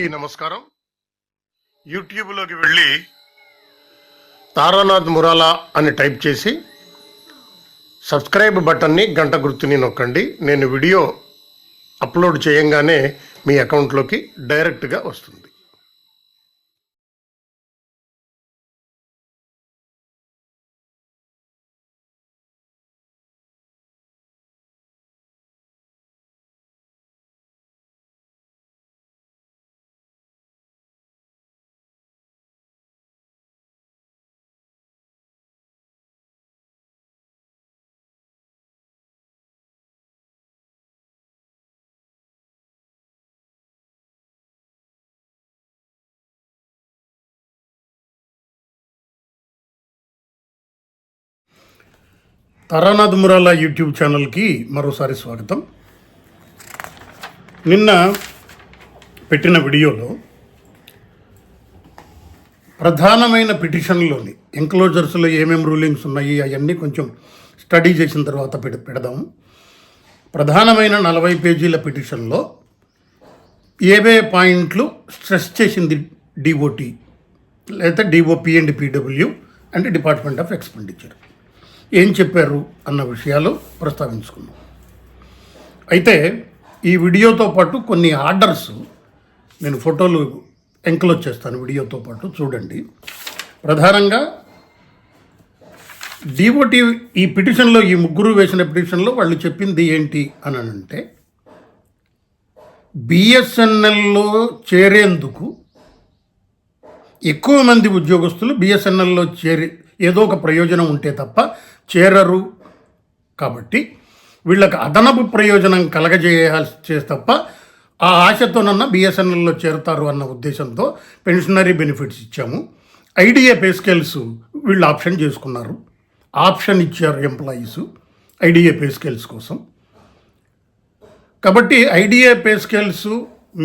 అందరికీ నమస్కారం. యూట్యూబ్లోకి వెళ్ళి తారానాథ్ మురాలా అని టైప్ చేసి సబ్స్క్రైబ్ బటన్ని గంట గుర్తుని నొక్కండి. నేను వీడియో అప్లోడ్ చేయంగానే మీ అకౌంట్లోకి డైరెక్ట్గా వస్తుంది. తారానాథ్ మురాలా యూట్యూబ్ ఛానల్కి మరోసారి స్వాగతం. నిన్న పెట్టిన వీడియోలో ప్రధానమైన పిటిషన్లోని ఎంక్లోజర్స్లో ఏమేమి రూలింగ్స్ ఉన్నాయి అవన్నీ కొంచెం స్టడీ చేసిన తర్వాత పెడ పెడదాము ప్రధానమైన నలభై పేజీల పిటిషన్లో ఏవే పాయింట్లు స్ట్రెస్ చేసింది డిఓటి లేదా DOP and PW and department of expenditure. ఏం చెప్పారు అన్న విషయాలు ప్రస్తావించుకున్నాం అయితే ఈ వీడియోతో పాటు కొన్ని ఆర్డర్స్ నేను ఫోటోలు ఎంక్లోజ్ చేస్తాను వీడియోతో పాటు చూడండి. ప్రధానంగా డిఓటి ఈ పిటిషన్లో ఈ ముగ్గురు వేసిన పిటిషన్లో వాళ్ళు చెప్పింది ఏంటి అని అంటే బిఎస్ఎన్ఎల్లో చేరేందుకు ఎక్కువ మంది ఉద్యోగస్తులు బిఎస్ఎన్ఎల్లో చేరి ఏదో ఒక ప్రయోజనం ఉంటే తప్ప చేరరు. కాబట్టి వీళ్ళకి అదనపు ప్రయోజనం కలగజేయాల్సి చేసి తప్ప ఆ ఆశతోనన్నా బిఎస్ఎన్ఎల్లో చేరతారు అన్న ఉద్దేశంతో పెన్షనరీ బెనిఫిట్స్ ఇచ్చాము. ఐడిఏ పే స్కేల్స్ వీళ్ళు ఆప్షన్ చేసుకున్నారు. ఆప్షన్ ఇచ్చారు ఎంప్లాయీస్ ఐడిఏ పే స్కేల్స్ కోసం. కాబట్టి ఐడిఏ పే స్కేల్స్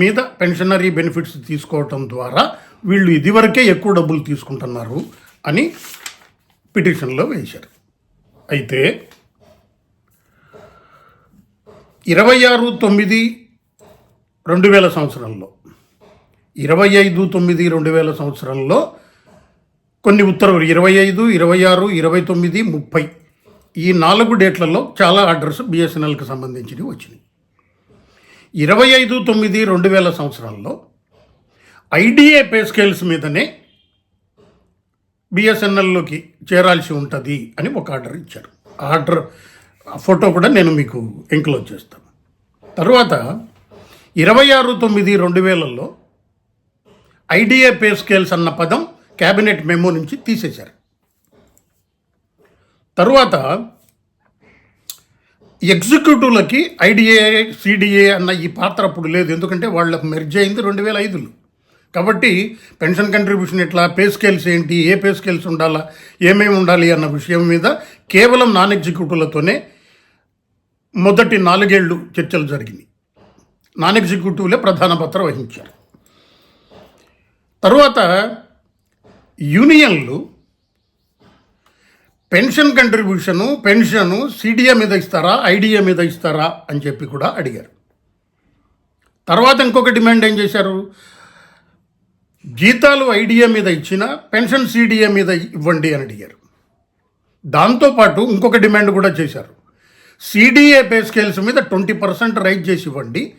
మీద పెన్షనరీ బెనిఫిట్స్ తీసుకోవటం ద్వారా వీళ్ళు ఇదివరకే ఎక్కువ డబ్బులు తీసుకుంటున్నారు అని పిటిషన్లో వేశారు. అయితే ఇరవై ఆరు తొమ్మిది రెండు వేల సంవత్సరంలో ఇరవై ఐదు తొమ్మిది రెండు వేల సంవత్సరంలో కొన్ని ఉత్తర్వులు ఇరవై ఐదు ఇరవై ఆరు ఇరవై తొమ్మిది ముప్పై ఈ నాలుగు డేట్లలో చాలా ఆర్డర్స్ బిఎస్ఎన్ఎల్కి సంబంధించినవి వచ్చినాయి. ఇరవై ఐదు తొమ్మిది రెండు వేల సంవత్సరాల్లో ఐడిఏ పే స్కేల్స్ మీదనే బిఎస్ఎన్ఎల్లోకి చేరాల్సి ఉంటుంది అని ఒక ఆర్డర్ ఇచ్చారు. ఆ ఆర్డర్ ఫోటో కూడా నేను మీకు ఎంక్లోజ్ చేస్తాను. తర్వాత ఇరవై ఆరు తొమ్మిది రెండు వేలలో ఐడిఏ పే స్కేల్స్ అన్న పదం క్యాబినెట్ మెమో నుంచి తీసేశారు. తరువాత ఎగ్జిక్యూటివ్లకి ఐడిఏ సిడిఏ అన్న ఈ పాత్ర అప్పుడు లేదు. ఎందుకంటే వాళ్ళకు మెర్జ్ అయింది రెండు వేల ఐదులో. కాబట్టి పెన్షన్ కంట్రిబ్యూషన్ ఎట్లా పే స్కేల్స్ ఏంటి ఏ పే స్కేల్స్ ఉండాలా ఏమేమి ఉండాలి అన్న విషయం మీద కేవలం నాన్ ఎగ్జిక్యూటివ్లతోనే మొదటి నాలుగేళ్ళు చర్చలు జరిగినాయి. నాన్ ఎగ్జిక్యూటివ్లే ప్రధాన పాత్ర వహించారు. తరువాత యూనియన్లు పెన్షన్ కంట్రిబ్యూషను పెన్షను సిడిఏ మీద ఇస్తారా ఐడిఏ మీద ఇస్తారా అని చెప్పి కూడా అడిగారు. తర్వాత ఇంకొక డిమాండ్ ఏం చేశారు? జీతాలు ఐడిఏ మీద ఇచ్చిన పెన్షన్ సీడీఏ మీద ఇవ్వండి అని అడిగారు. దాంతోపాటు ఇంకొక డిమాండ్ కూడా చేశారు. సిడిఏ పే స్కేల్స్ మీద ట్వంటీ పర్సెంట్ రైజ్ చేసి ఇవ్వండి.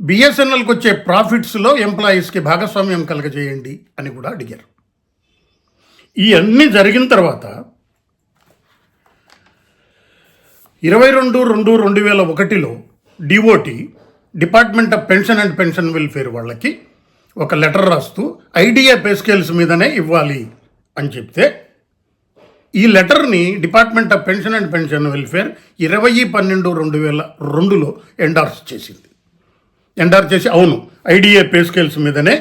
బిఎస్ఎన్ఎల్కి వచ్చే ప్రాఫిట్స్లో ఎంప్లాయీస్కి భాగస్వామ్యం కలగజేయండి అని కూడా అడిగారు. ఇవన్నీ జరిగిన తర్వాత ఇరవై రెండు రెండు రెండు వేల ఒకటిలో DOT department of pension and pension welfare వాళ్ళకి ఒక లెటర్ రాస్తూ ఐడియా పే స్కేల్స్ మీదనే ఇవ్వాలి అని చెప్తే ఈ లెటర్ని department of pension and pension welfare ఇరవై పన్నెండు రెండు వేల రెండులో ఎండార్స్ చేసింది. ఎండార్ చేసి అవును ఐడిఏ పే స్కేల్స్ మీదనే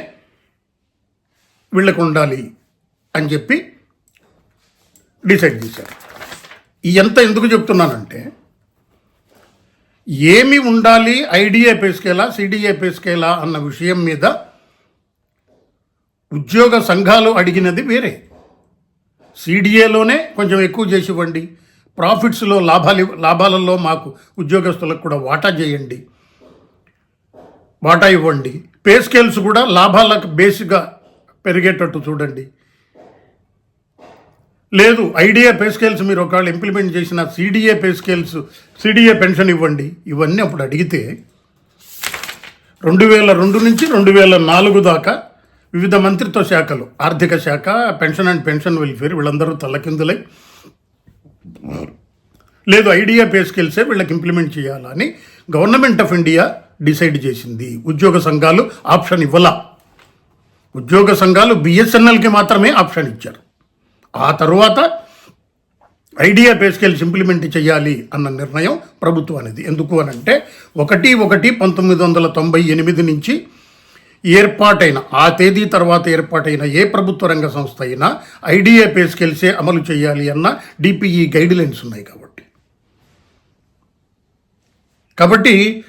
వీళ్ళకు ఉండాలి అని చెప్పి డిసైడ్ చేశారు. ఎంత ఎందుకు చెప్తున్నానంటే ఏమి ఉండాలి ఐడిఏ పేస్కేలా సిడిఏ పేస్కేలా అన్న విషయం మీద ఉద్యోగ సంఘాలు అడిగినది వేరే. సీడీఏలోనే కొంచెం ఎక్కువ చేసి ఇవ్వండి. ప్రాఫిట్స్లో లాభాలు లాభాలలో మాకు ఉద్యోగస్తులకు కూడా వాటా చేయండి. వాటా ఇవ్వండి. పే స్కేల్స్ కూడా లాభాలకు బేస్గా పెరిగేటట్టు చూడండి. లేదు ఐడియా పే స్కేల్స్ మీరు ఒకవేళ ఇంప్లిమెంట్ చేసిన CDA pay scales CDA pension ఇవ్వండి. ఇవన్నీ అప్పుడు అడిగితే రెండు వేల రెండు నుంచి రెండు వేల నాలుగు దాకా వివిధ మంత్రిత్వ శాఖలు ఆర్థిక శాఖ పెన్షన్ అండ్ పెన్షన్ వెల్ఫేర్ వీళ్ళందరూ తల్లకిందులై లేదు ఐడియా పే స్కిల్సే వీళ్ళకి ఇంప్లిమెంట్ చేయాలని గవర్నమెంట్ ఆఫ్ ఇండియా డిసైడ్ చేసింది. ఉద్యోగ సంఘాలు ఆప్షన్ ఇవ్వలా? ఉద్యోగ సంఘాలు బిఎస్ఎన్ఎల్కి మాత్రమే ఆప్షన్ ఇచ్చారు. ఆ తరువాత ఐడియా పే స్కేల్స్ ఇంప్లిమెంట్ చేయాలి అన్న నిర్ణయం ప్రభుత్వానిది ఎందుకు అని అంటే ఒకటి ఒకటి పంతొమ్మిది వందల తొంభై ఎనిమిది నుంచి ఏర్పాటైన ఆ తేదీ తర్వాత ఏర్పాటైన ఏ ప్రభుత్వ రంగ సంస్థ అయినా ఐడియా పేసుకెలిసే అమలు చేయాలి అన్న డిపిఈ గైడ్ లైన్స్ ఉన్నాయి కాబట్టి. కాబట్టి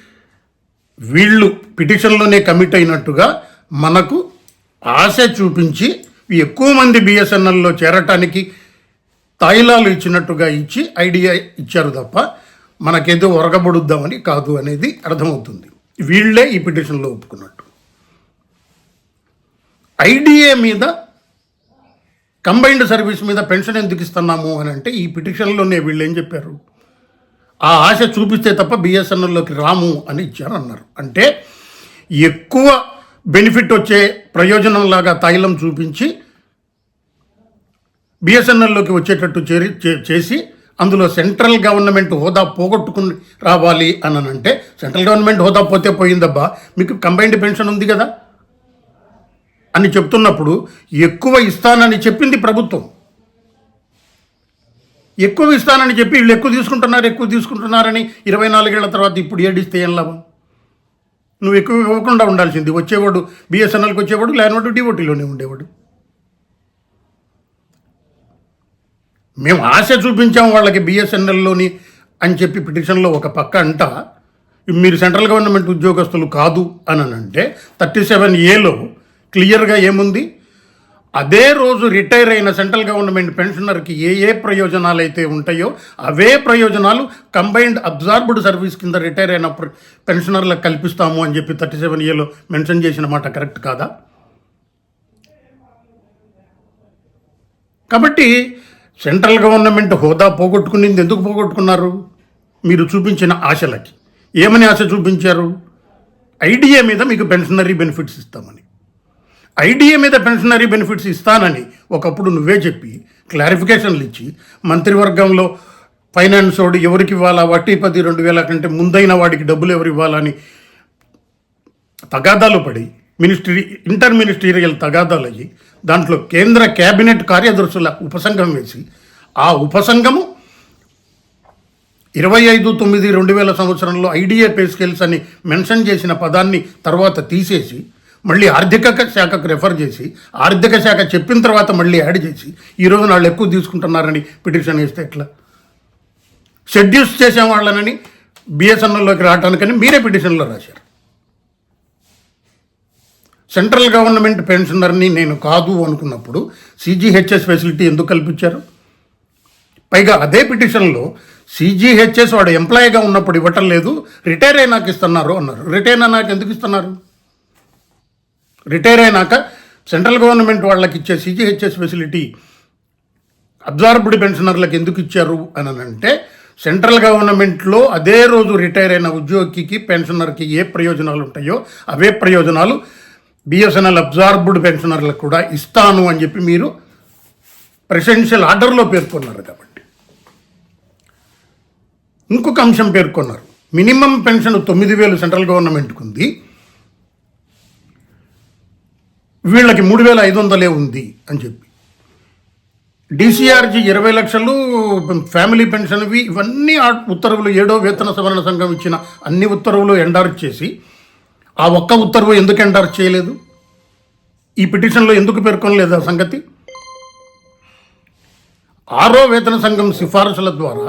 వీళ్ళు పిటిషన్లోనే కమిట్ అయినట్టుగా మనకు ఆశ చూపించి ఎక్కువ మంది బిఎస్ఎన్ఎల్లో చేరటానికి తాయిలాలు ఇచ్చినట్టుగా ఇచ్చి ఐడియా ఇచ్చారు తప్ప మనకేదో ఒరగబడుద్దామని కాదు అనేది అర్థమవుతుంది. వీళ్ళే ఈ పిటిషన్లో ఒప్పుకున్నట్టు. ఐడిఏ మీద కంబైన్డ్ సర్వీస్ మీద పెన్షన్ ఎందుకు ఇస్తున్నాము అని అంటే ఈ పిటిషన్లోనే వీళ్ళు ఏం చెప్పారు? ఆ ఆశ చూపిస్తే తప్ప బిఎస్ఎన్ఎల్లోకి రాము అని ఇచ్చారు అన్నారు. అంటే ఎక్కువ బెనిఫిట్ వచ్చే ప్రయోజనంలాగా తైలం చూపించి బిఎస్ఎన్ఎల్లోకి వచ్చేటట్టు చేరి చే- చేసి అందులో సెంట్రల్ గవర్నమెంట్ హోదా పోగొట్టుకుని రావాలి అని అంటే సెంట్రల్ గవర్నమెంట్ హోదా పోతే పోయిందబ్బా మీకు కంబైన్డ్ పెన్షన్ ఉంది కదా? అని చెప్తున్నప్పుడు ఎక్కువ ఇస్తానని చెప్పింది ప్రభుత్వం. ఎక్కువ ఇస్తానని చెప్పి వీళ్ళు ఎక్కువ తీసుకుంటున్నారు ఎక్కువ తీసుకుంటున్నారని ఇరవై నాలుగేళ్ళ తర్వాత ఇప్పుడు ఏడిస్తే ఏం లాభం? నువ్వు ఎక్కువ ఇవ్వకుండా ఉండాల్సింది. వచ్చేవాడు బిఎస్ఎన్ఎల్కి వచ్చేవాడు లేనివాడు డివోటీలోనే ఉండేవాడు. మేము ఆశ చూపించాం వాళ్ళకి బిఎస్ఎన్ఎల్లోని అని చెప్పి పిటిషన్లో ఒక పక్క అంట మీరు సెంట్రల్ గవర్నమెంట్ ఉద్యోగస్తులు కాదు అని అంటే థర్టీ సెవెన్ ఏలో క్లియర్గా ఏముంది? అదే రోజు రిటైర్ అయిన సెంట్రల్ గవర్నమెంట్ పెన్షనర్కి ఏ ఏ ప్రయోజనాలు అయితే ఉంటాయో అవే ప్రయోజనాలు కంబైన్డ్ అబ్జార్బ్డ్ సర్వీస్ కింద రిటైర్ అయిన ప్ర- పెన్షనర్లకు కల్పిస్తాము అని చెప్పి థర్టీ సెవెన్ ఏలో మెన్షన్ చేసిన మాట కరెక్ట్ కాదా? కాబట్టి సెంట్రల్ గవర్నమెంట్ హోదా పోగొట్టుకునింది ఎందుకు పోగొట్టుకున్నారు? మీరు చూపించిన ఆశలకి. ఏమని ఆశ చూపించారు? ఐడియా మీద మీకు పెన్షనరీ బెనిఫిట్స్ ఇస్తామని. ఐడియా మీద పెన్షనరీ బెనిఫిట్స్ ఇస్తానని ఒకప్పుడు నువ్వే చెప్పి క్లారిఫికేషన్లు ఇచ్చి మంత్రివర్గంలో ఫైనాన్స్ వాడు ఎవరికి ఇవ్వాలా? వట్టి పది రెండు వేల కంటే ముందైన వాడికి డబ్బులు ఎవరు ఇవ్వాలని తగాదాలు పడి మినిస్ట్రీ ఇంటర్ మినిస్ట్రీరియల్ తగాదాలు అయ్యి దాంట్లో కేంద్ర కేబినెట్ కార్యదర్శుల ఉపసంఘం వేసి ఆ ఉపసంఘము ఇరవై ఐదు తొమ్మిది రెండు వేల సంవత్సరంలో ఐడిఏ పే స్కేల్స్ అని మెన్షన్ చేసిన పదాన్ని తర్వాత తీసేసి మళ్ళీ ఆర్థిక శాఖకు రెఫర్ చేసి ఆర్థిక శాఖ చెప్పిన తర్వాత మళ్ళీ యాడ్ చేసి ఈరోజు వాళ్ళు ఎక్కువ తీసుకుంటున్నారని పిటిషన్ వేస్తే ఎట్లా? షెడ్యూల్స్ చేసే వాళ్ళనని బిఎస్ఎన్ఎల్లోకి రావడానికని మీరే పిటిషన్లో రాశారు. సెంట్రల్ గవర్నమెంట్ పెన్షనర్ని నేను కాదు అనుకున్నప్పుడు సీజీహెచ్ఎస్ ఫెసిలిటీ ఎందుకు కల్పించారు? పైగా అదే పిటిషన్లో సీజీహెచ్ఎస్ వాడు ఎంప్లాయీగా ఉన్నప్పుడు ఇవ్వటం లేదు రిటైర్ అయినాక ఇస్తున్నారు అన్నారు. రిటైర్ అయినాక ఎందుకు ఇస్తున్నారు? రిటైర్ అయినాక సెంట్రల్ గవర్నమెంట్ వాళ్ళకి ఇచ్చే సిజిహెచ్ఎస్ ఫెసిలిటీ అబ్జార్బ్డ్ పెన్షనర్లకు ఎందుకు ఇచ్చారు అని అంటే సెంట్రల్ గవర్నమెంట్లో అదే రోజు రిటైర్ అయిన ఉద్యోగికి పెన్షనర్కి ఏ ప్రయోజనాలు ఉంటాయో అవే ప్రయోజనాలు బిఎస్ఎన్ఎల్ అబ్జార్బ్డ్ పెన్షనర్లకు కూడా ఇస్తాను అని చెప్పి మీరు ప్రెసిడెన్షియల్ ఆర్డర్లో పేర్కొన్నారు కాబట్టి. ఇంకొక అంశం పేర్కొన్నారు. మినిమం పెన్షన్ తొమ్మిది వేలు సెంట్రల్ గవర్నమెంట్కి ఉంది వీళ్ళకి మూడు వేల ఐదు వందలే ఉంది అని చెప్పి. డిసిఆర్జీ ఇరవై లక్షలు ఫ్యామిలీ పెన్షన్వి ఇవన్నీ ఆ ఉత్తర్వులు ఏడో వేతన సవరణ సంఘం ఇచ్చిన అన్ని ఉత్తర్వులు ఎండార్జ్ చేసి ఆ ఒక్క ఉత్తర్వు ఎందుకు ఎండార్జ్ చేయలేదు? ఈ పిటిషన్లో ఎందుకు పేర్కొనలేదు ఆ సంగతి? ఆరో వేతన సంఘం సిఫారసుల ద్వారా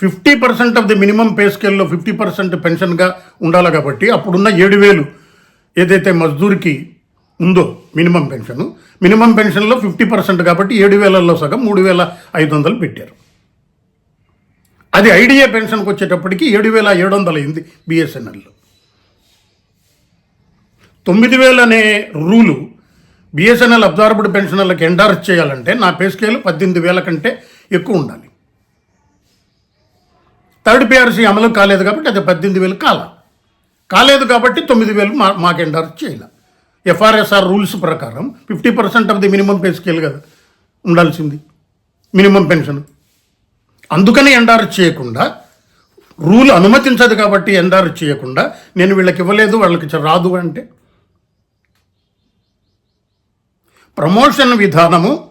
fifty percent of the minimum pay స్కేల్లో ఫిఫ్టీ పర్సెంట్ పెన్షన్గా ఉండాలి కాబట్టి అప్పుడున్న ఏడు వేలు ఏదైతే మజ్దూర్కి ఉందో మినిమం పెన్షన్ మినిమం పెన్షన్లో ఫిఫ్టీ పర్సెంట్ కాబట్టి ఏడు వేలలో సగం మూడు వేల ఐదు వందలు పెట్టారు. అది ఐడియా పెన్షన్కి వచ్చేటప్పటికి ఏడు వేల ఏడు వందలు అయింది బిఎస్ఎన్ఎల్లో తొమ్మిది వేలు అనే రూలు బిఎస్ఎన్ఎల్ అబ్జార్బ్డ్ పెన్షనర్లకు ఎండార్స్ చేయాలంటే నా పే స్కేల్ పద్దెనిమిది వేల కంటే ఎక్కువ ఉండాలి. థర్డ్ పిఆర్సీ అమలు కాలేదు కాబట్టి అది పద్దెనిమిది వేలు కాలా. కాలేదు కాబట్టి తొమ్మిది వేలు మా మాకు ఎండర్ చేయాలి. ఎఫ్ఆర్ఎస్ఆర్ రూల్స్ ప్రకారం fifty percent of the minimum pay scale కదా ఉండాల్సింది. Minimum pension. అందుకని ఎండార్ చేయకుండా రూల్ అనుమతించదు కాబట్టి ఎండార్ చేయకుండా నేను వీళ్ళకి ఇవ్వలేదు వాళ్ళకి రాదు అంటే. ప్రమోషన్ విధానము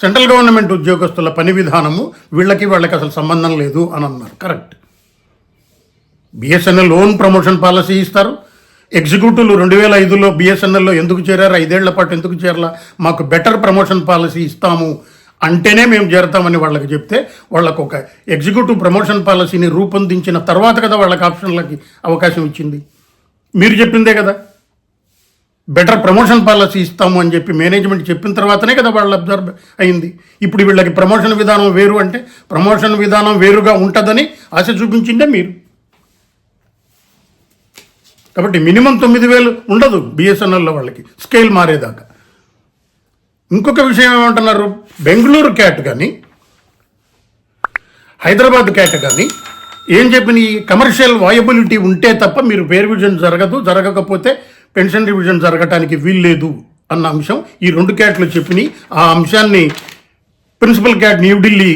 సెంట్రల్ గవర్నమెంట్ ఉద్యోగస్తుల పని విధానము వీళ్ళకి వాళ్ళకి అసలు సంబంధం లేదు అని అన్నారు. Correct. BSNL loan promotion policy ఇస్తారు. ఎగ్జిక్యూటివ్లు రెండు వేల ఐదులో బిఎస్ఎన్ఎల్లో ఎందుకు చేరారు? ఐదేళ్ళ పాటు ఎందుకు చేరాల? మాకు బెటర్ ప్రమోషన్ పాలసీ ఇస్తాము అంటేనే మేము చేరతామని వాళ్ళకి చెప్తే వాళ్ళకు ఒక ఎగ్జిక్యూటివ్ ప్రమోషన్ పాలసీని రూపొందించిన తర్వాత కదా వాళ్ళకి ఆప్షన్లకి అవకాశం ఇచ్చింది. మీరు చెప్పిందే కదా. బెటర్ ప్రమోషన్ పాలసీ ఇస్తాము అని చెప్పి మేనేజ్మెంట్ చెప్పిన తర్వాతనే కదా వాళ్ళు అబ్జర్వ్ అయింది. ఇప్పుడు వీళ్ళకి ప్రమోషన్ విధానం వేరు అంటే ప్రమోషన్ విధానం వేరుగా ఉంటుందని ఆశ చూపించిందే మీరు. కాబట్టి మినిమం తొమ్మిది వేలు ఉండదు బిఎస్ఎన్ఎల్లో వాళ్ళకి స్కేల్ మారేదాకా. ఇంకొక విషయం ఏమంటున్నారు? బెంగళూరు క్యాట్ కానీ హైదరాబాద్ క్యాట్ కానీ ఏం చెప్పిన ఈ కమర్షియల్ వాయబిలిటీ ఉంటే తప్ప మీరు పే రివిజన్ జరగదు జరగకపోతే పెన్షన్ రివిజన్ జరగటానికి వీల్లేదు అన్న అంశం ఈ రెండు క్యాట్లు చెప్పినాయి ఆ అంశాన్ని ప్రిన్సిపల్ క్యాట్ న్యూఢిల్లీ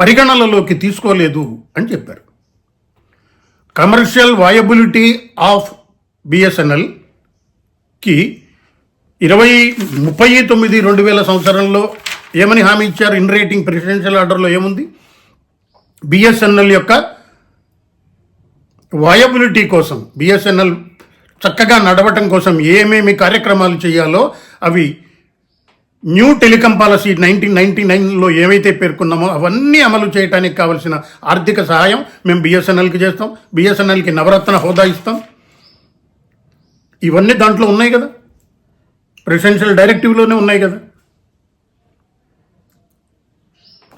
పరిగణనలోకి తీసుకోలేదు అని చెప్పారు. కమర్షియల్ వయబిలిటీ ఆఫ్ బిఎస్ఎన్ఎల్కి ఇరవై ముప్పై తొమ్మిది రెండు వేల సంవత్సరంలో ఏమని హామీ ఇచ్చారు? ఇన్ రేటింగ్ ప్రెసిడెన్షియల్ ఆర్డర్లో ఏముంది? బిఎస్ఎన్ఎల్ యొక్క వయబిలిటీ కోసం బిఎస్ఎన్ఎల్ చక్కగా నడవటం కోసం ఏమేమి కార్యక్రమాలు చేయాలో అవి new telecom policy nineteen ninety నైన్లో ఏవైతే పేర్కొన్నామో అవన్నీ అమలు చేయడానికి కావలసిన ఆర్థిక సహాయం మేము బిఎస్ఎన్ఎల్కి చేస్తాం. బిఎస్ఎన్ఎల్కి నవరత్న హోదా ఇస్తాం. ఇవన్నీ దాంట్లో ఉన్నాయి కదా. ప్రెసిడెన్షియల్ డైరెక్టివ్లోనే ఉన్నాయి కదా.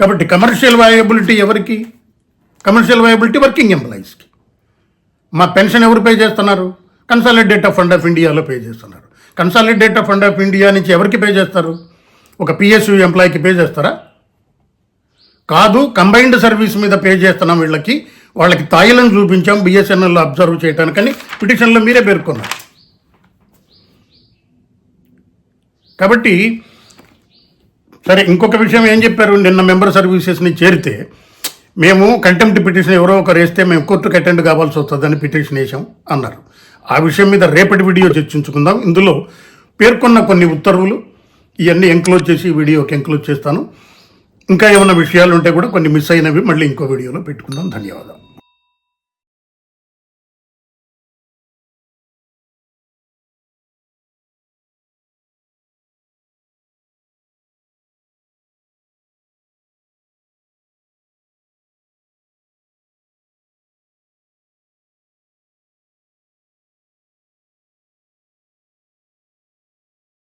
కాబట్టి కమర్షియల్ వయబిలిటీ ఎవరికి? కమర్షియల్ వయబిలిటీ వర్కింగ్ ఎంప్లాయీస్కి. మా పెన్షన్ ఎవరు పే చేస్తున్నారు? కన్సాలిడేట్ ఆఫ్ ఫండ్ ఆఫ్ ఇండియాలో పే చేస్తున్నారు. Consolidate of fund of India నుంచి ఎవరికి పే చేస్తారు? ఒక పిఎస్యు ఎంప్లాయీకి పే చేస్తారా? కాదు కంబైన్డ్ సర్వీస్ మీద పే చేస్తున్నాం వీళ్ళకి. వాళ్ళకి తాయిలను చూపించాం బిఎస్ఎన్ఎల్లో అబ్జర్వ్ చేయడానికని పిటిషన్లో మీరే పేర్కొన్నారు. కాబట్టి సరే ఇంకొక విషయం ఏం చెప్పారు? నిన్న మెంబర్ సర్వీసెస్ని చేరితే మేము కంటెంప్ట్ పిటిషన్ ఎవరో ఒకరు వేస్తే మేము కోర్టుకు అటెండ్ కావాల్సి వస్తుందని పిటిషన్ వేసాం అన్నారు. ఆ విషయం మీద రేపటి వీడియో చర్చించుకుందాం. ఇందులో పేర్కొన్న కొన్ని ఉత్తర్వులు ఇవన్నీ ఎంక్లోజ్ చేసి వీడియోకి ఎంక్లోజ్ చేస్తాను. ఇంకా ఏమైనా విషయాలు ఉంటే కూడా కొన్ని మిస్ అయినవి మళ్ళీ ఇంకో వీడియోలో పెట్టుకుందాం. ధన్యవాదాలు.